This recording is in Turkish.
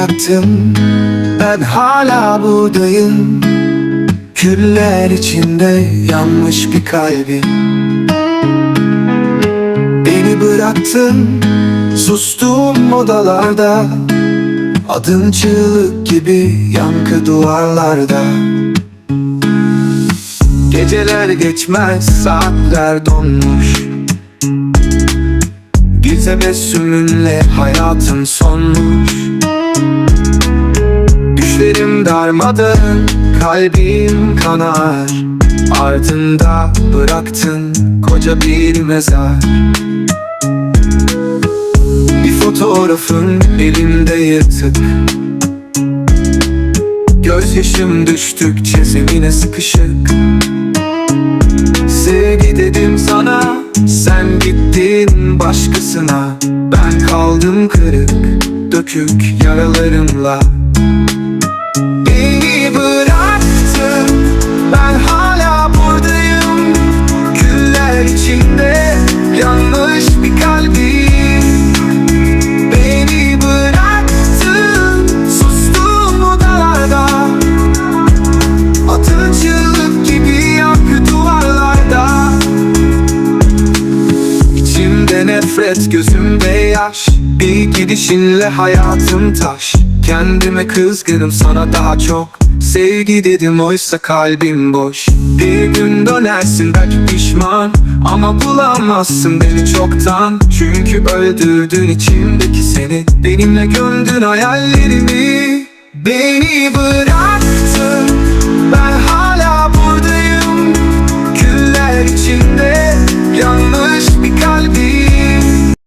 bıraktın Ben hala buradayım. Küller içinde yanmış bir kalbim Beni bıraktın Sustuğum odalarda. Adın çığlık gibi yankı duvarlarda. Geceler geçmez saatler donmuş. Bir tebessümünle hayatın sonmuş Düşlerim darmadağın kalbim kanar. Ardında bıraktın koca bir mezar. Bir fotoğrafın elimde yırtık. Gözyaşım düştükçe zemine sıkışık. Sevgi dedim sana Sen gittin başkasına. Ben kaldım kırık Dökük yaralarımla nefret gözümde yaş. Bir gidişinle hayatım taş. Kendime kızgınım sana daha çok Sevgi dedim oysa kalbim boş. Bir gün dönersin belki pişman Ama bulamazsın beni çoktan. Çünkü öldürdün içimdeki seni Benimle gömdün hayallerimi. Beni bıraktın